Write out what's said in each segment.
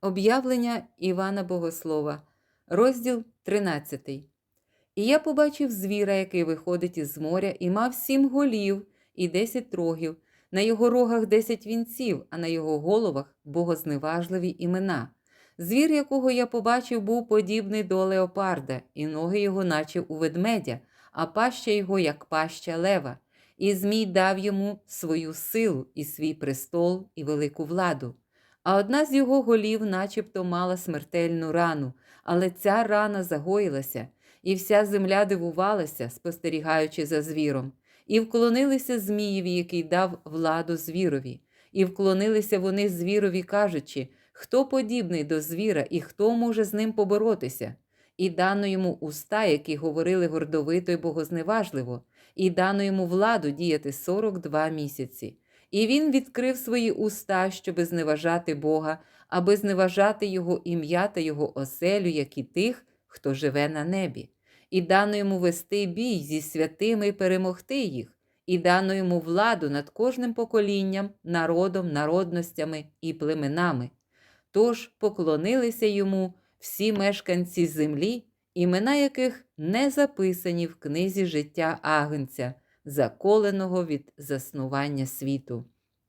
Об'явлення Івана Богослова, розділ 13. І я побачив звіра, який виходить із моря, і мав сім голів і десять рогів, на його рогах десять вінців, а на його головах богозневажливі імена. Звір, якого я побачив, був подібний до леопарда, і ноги його, наче у ведмедя, а паща його, як паща лева. І Змій дав йому свою силу, і свій престол, і велику владу. А одна з його голів, начебто, мала смертельну рану, але ця рана загоїлася, і вся земля дивувалася, спостерігаючи за звіром, і вклонилися Змієві, який дав владу звірові, і вклонилися вони звірові, кажучи, хто подібний до звіра і хто може з ним поборотися. І дано йому уста, які говорили гордовито й богозневажливо, і дано йому владу діяти 42 місяці. І він відкрив свої уста, щоби зневажати Бога, аби зневажати Його ім'я та Його оселю, як і тих, хто живе на небі. І дано йому вести бій зі святими і перемогти їх, і дано йому владу над кожним поколінням, народом, народностями і племенами. Тож поклонилися йому всі мешканці землі, імена яких не записані в книзі життя Агнця заколеного від заснування світу.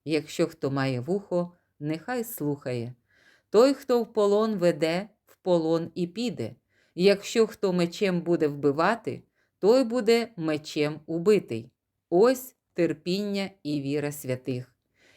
Якщо хто має вухо, нехай слухає. Той, хто в полон веде, в полон і піде. Якщо хто мечем буде вбивати, той буде мечем убитий. Ось терпіння і віра святих.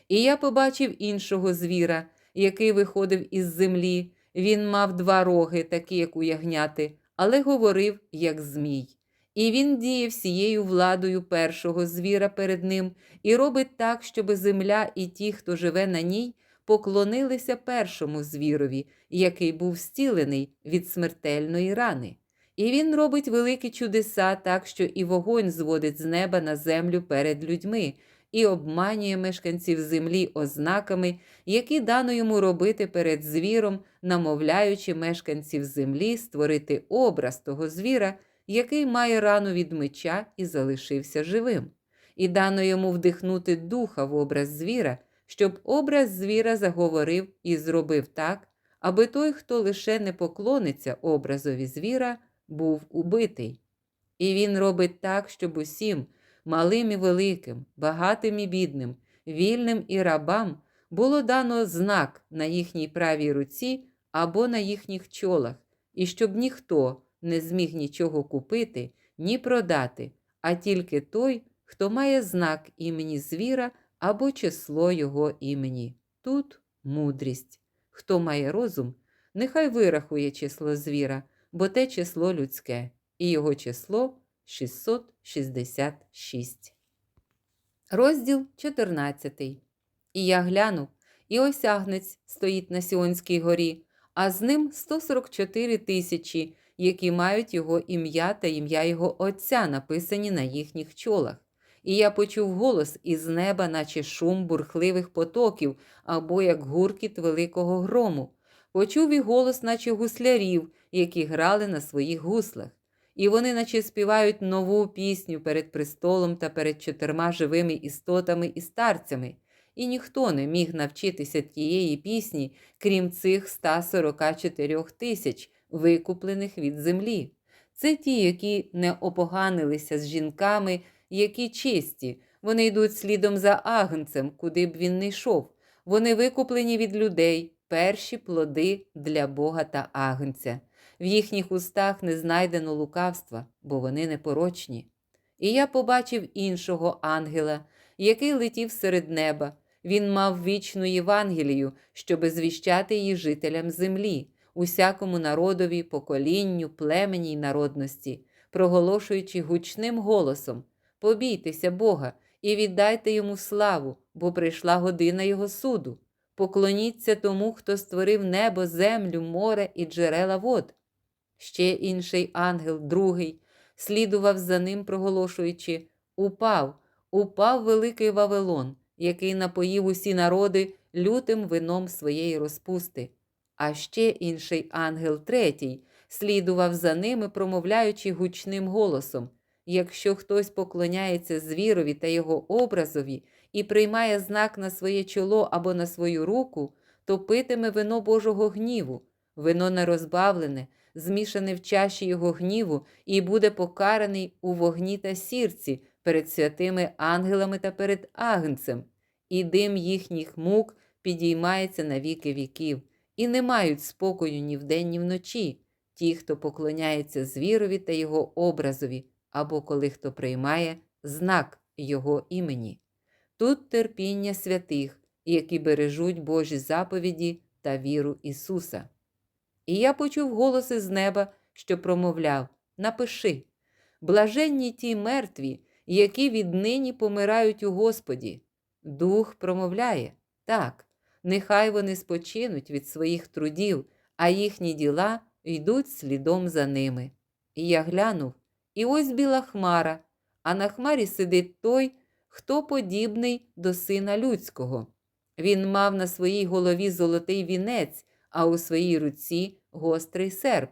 І я побачив іншого звіра, який виходив із землі. Він мав два роги, такі, як у ягняти, але говорив, як змій. І він діє всією владою першого звіра перед ним і робить так, щоб земля і ті, хто живе на ній, поклонилися першому звірові, який був зцілений від смертельної рани. І він робить великі чудеса, так що і вогонь зводить з неба на землю перед людьми, і обманює мешканців землі ознаками, які дано йому робити перед звіром, намовляючи мешканців землі створити образ того звіра який має рану від меча і залишився живим, і дано йому вдихнути духа в образ звіра, щоб образ звіра заговорив і зробив так, аби той, хто лише не поклониться образові звіра, був убитий. І він робить так, щоб усім, малим і великим, багатим і бідним, вільним і рабам було дано знак на їхній правій руці або на їхніх чолах, і щоб ніхто не зміг нічого купити, ні продати, а тільки той, хто має знак імені звіра або число його імені. Тут мудрість. Хто має розум, нехай вирахує число звіра, бо те число людське, і його число 666. Розділ 14. І я глянув, і ось агнець стоїть на Сіонській горі, а з ним 144 тисячі які мають його ім'я та ім'я його Отця, написані на їхніх чолах. І я почув голос із неба, наче шум бурхливих потоків, або як гуркіт великого грому. Почув і голос, наче гуслярів, які грали на своїх гуслах. І вони, наче співають нову пісню перед престолом та перед чотирма живими істотами і старцями. І ніхто не міг навчитися тієї пісні, крім цих 144 тисяч, викуплених від землі. Це ті, які не опоганилися з жінками, які чисті. Вони йдуть слідом за агнцем, куди б він не йшов. Вони викуплені від людей, перші плоди для Бога та агнця. В їхніх устах не знайдено лукавства, бо вони непорочні. І я побачив іншого ангела, який летів серед неба. Він мав вічну Євангелію, щоби звіщати її жителям землі усякому народові, поколінню, племені й народності, проголошуючи гучним голосом Побійтеся Бога і віддайте йому славу, бо прийшла година Його суду. Поклоніться тому, хто створив небо, землю, море і джерела вод. Ще інший ангел, другий, слідував за ним, проголошуючи Упав, упав великий Вавилон, який напоїв усі народи лютим вином своєї розпусти. А ще інший ангел третій слідував за ними, промовляючи гучним голосом. Якщо хтось поклоняється звірові та його образові і приймає знак на своє чоло або на свою руку, хто питиме вино Божого гніву, вино нерозбавлене, змішане в чаші його гніву, і буде покараний у вогні та сірці перед святими ангелами та перед агнцем, і дим їхніх мук підіймається на віки віків, і не мають спокою ні вдень, ні вночі, ті, хто поклоняється звірові та його образові, або коли хто приймає знак його імені. Тут терпіння святих, які бережуть Божі заповіді та віру Ісуса. І я почув голос із неба, що промовляв: Напиши, блаженні ті мертві, які віднині помирають у Господі. Дух промовляє так, нехай вони спочинуть від своїх трудів, а їхні діла йдуть слідом за ними. І я глянув, і ось біла хмара, а на хмарі сидить той, хто подібний до сина людського. Він мав на своїй голові золотий вінець, а у своїй руці гострий серп.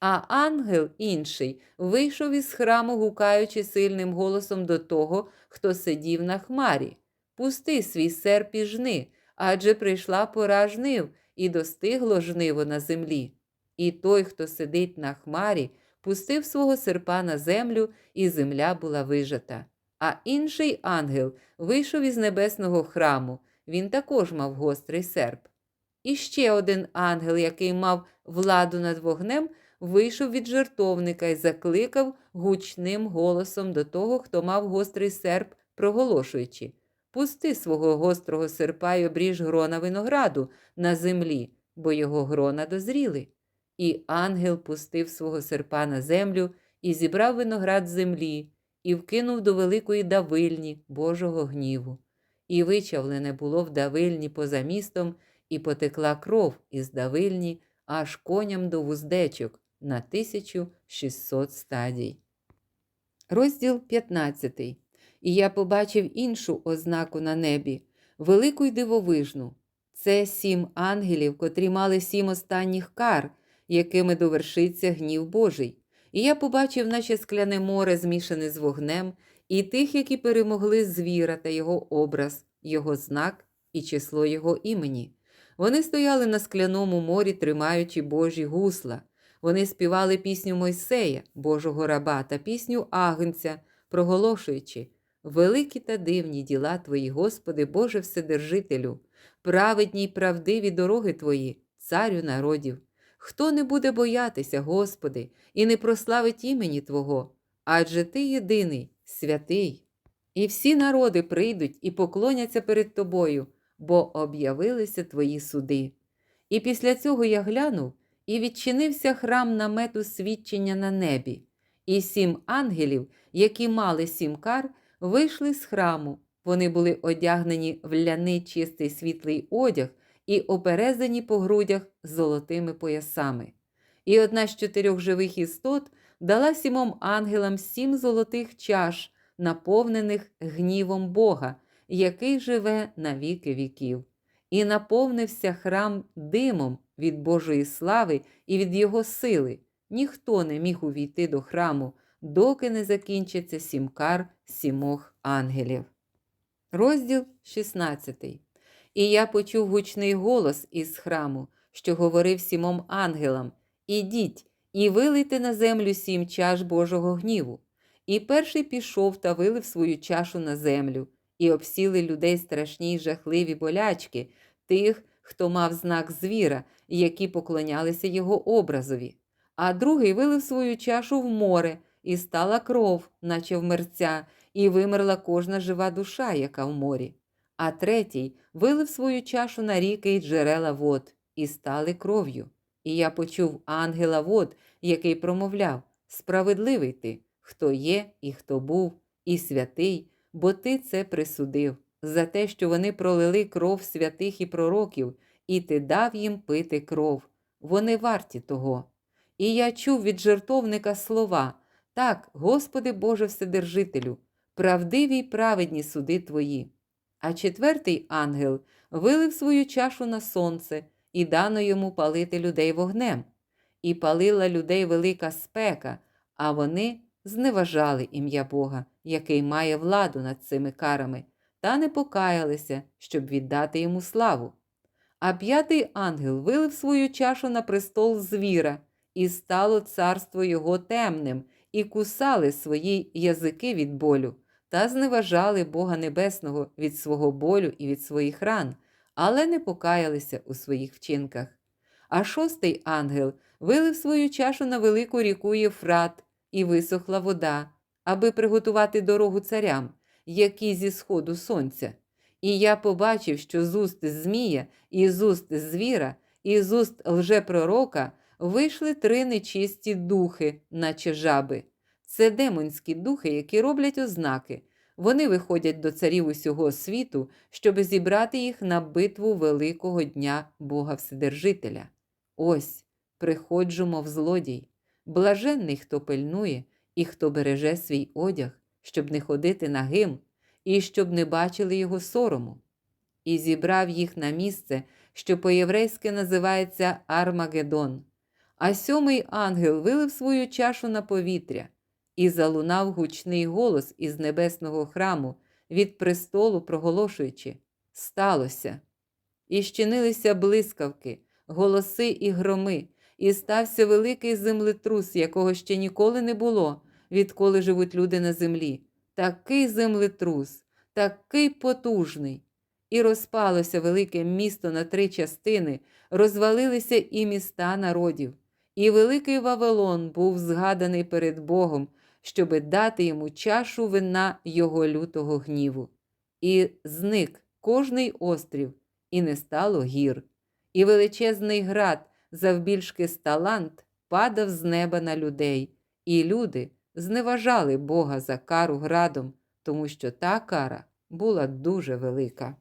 А ангел інший вийшов із храму, гукаючи сильним голосом до того, хто сидів на хмарі. Пусти свій серп і жни, адже прийшла пора жнив, і достигло жниво на землі. І той, хто сидить на хмарі, пустив свого серпа на землю, і земля була вижата. А інший ангел вийшов із небесного храму, він також мав гострий серп. І ще один ангел, який мав владу над вогнем, вийшов від жертовника і закликав гучним голосом до того, хто мав гострий серп, проголошуючи Пусти свого гострого серпа й обріж грона винограду на землі, бо його грона дозріли. І ангел пустив свого серпа на землю і зібрав виноград з землі, і вкинув до великої давильні Божого гніву. І вичавлене було в давильні поза містом, і потекла кров із давильні аж коням до вуздечок на 1600 стадій. Розділ 15. І я побачив іншу ознаку на небі, велику й дивовижну. Це сім ангелів, котрі мали сім останніх кар, якими довершиться гнів Божий. І я побачив, наче скляне море, змішане з вогнем, і тих, які перемогли звіра та його образ, його знак і число його імені. Вони стояли на скляному морі, тримаючи Божі гусла. Вони співали пісню Мойсея, Божого раба, та пісню Агнця, проголошуючи Великі та дивні діла Твої, Господи, Боже Вседержителю, праведні й правдиві дороги Твої, царю народів. Хто не буде боятися, Господи, і не прославить імені Твого, адже Ти єдиний, святий. І всі народи прийдуть і поклоняться перед Тобою, бо об'явилися Твої суди. І після цього я глянув, і відчинився храм намету свідчення на небі, і сім ангелів, які мали сім кар, вийшли з храму. Вони були одягнені в ляний чистий світлий одяг і оперезані по грудях золотими поясами. І одна з чотирьох живих істот дала сімом ангелам сім золотих чаш, наповнених гнівом Бога, який живе на віки віків. І наповнився храм димом від Божої слави і від Його сили. Ніхто не міг увійти до храму, доки не закінчиться сімкар сімох ангелів. Розділ 16. І я почув гучний голос із храму, що говорив сімом ангелам: Ідіть і вилийте на землю сім чаш Божого гніву. І перший пішов та вилив свою чашу на землю, і обсіли людей страшні й жахливі болячки, тих, хто мав знак звіра, які поклонялися його образові. А другий вилив свою чашу в море, і стала кров, наче в мерця, і вимерла кожна жива душа, яка в морі. А третій вилив свою чашу на ріки й джерела вод, і стали кров'ю. І я почув ангела вод, який промовляв Справедливий ти, хто є і хто був, і святий, бо ти це присудив, за те, що вони пролили кров святих і пророків, і ти дав їм пити кров. Вони варті того. І я чув від жертовника слова так, Господи Боже Вседержителю, правдиві й праведні суди Твої. А четвертий ангел вилив свою чашу на сонце і дано йому палити людей вогнем. І палила людей велика спека, а вони зневажали ім'я Бога, який має владу над цими карами, та не покаялися, щоб віддати йому славу. А п'ятий ангел вилив свою чашу на престол звіра, і стало царство його темним, і кусали свої язики від болю, та зневажали Бога Небесного від свого болю і від своїх ран, але не покаялися у своїх вчинках. А шостий ангел вилив свою чашу на велику ріку Єфрат, і висохла вода, аби приготувати дорогу царям, які зі сходу сонця. І я побачив, що з уст Змія, і з уст звіра, і з уст лжепророка вийшли три нечисті духи, наче жаби. Це демонські духи, які роблять ознаки. Вони виходять до царів усього світу, щоб зібрати їх на битву великого дня Бога Вседержителя. Ось приходжу, мов злодій. Блаженний, хто пильнує і хто береже свій одяг, щоб не ходити нагим, і щоб не бачили його сорому. І зібрав їх на місце, що по-єврейськи називається Армагеддон. А сьомий ангел вилив свою чашу на повітря, і залунав гучний голос із небесного храму від престолу, проголошуючи Сталося. І щинилися блискавки, голоси і громи, і стався великий землетрус, якого ще ніколи не було, відколи живуть люди на землі. Такий землетрус, такий потужний. І розпалося велике місто на три частини, розвалилися і міста народів. І великий Вавилон був згаданий перед Богом, щоби дати йому чашу вина його лютого гніву. І зник кожний острів, і не стало гір. І величезний град, завбільшки ста лант, падав з неба на людей, і люди зневажали Бога за кару градом, тому що та кара була дуже велика.